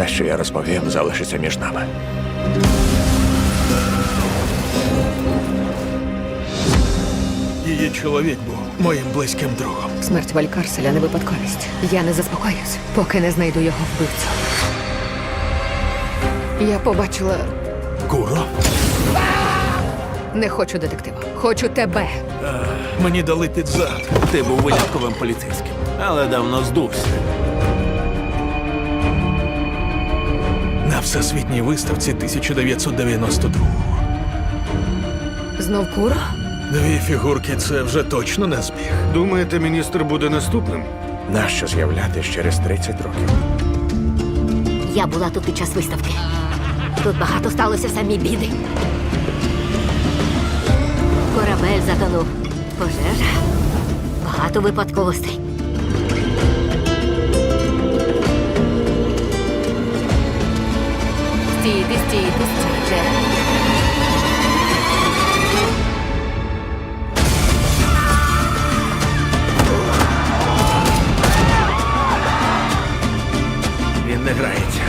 Те, що я розповім, залишиться між нами. Її чоловік був моїм близьким другом. Смерть Валькарселя не випадковість. Я не заспокоюсь, поки не знайду його вбивцю. Я побачила. Куро? Не хочу детектива. Хочу тебе. Мені дали під зад. Ти був винятковим поліцейським, але давно здувся. Всесвітній виставці 1992-го. Знов куро? Дві фігурки це вже точно не збіг. Думаєте, міністр буде наступним? Нащо з'являтись через 30 років? Я була тут під час виставки. Тут багато сталося самі біди. Корабель затонув. Пожежа. Багато випадковостей. Стійте, стійте, стійте. Він не грається.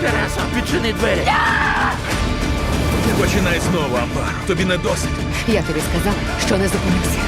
Тересо, відчини двері. Починай знову, Амбар. Тобі не досить. Я тобі сказала, що не зупинився.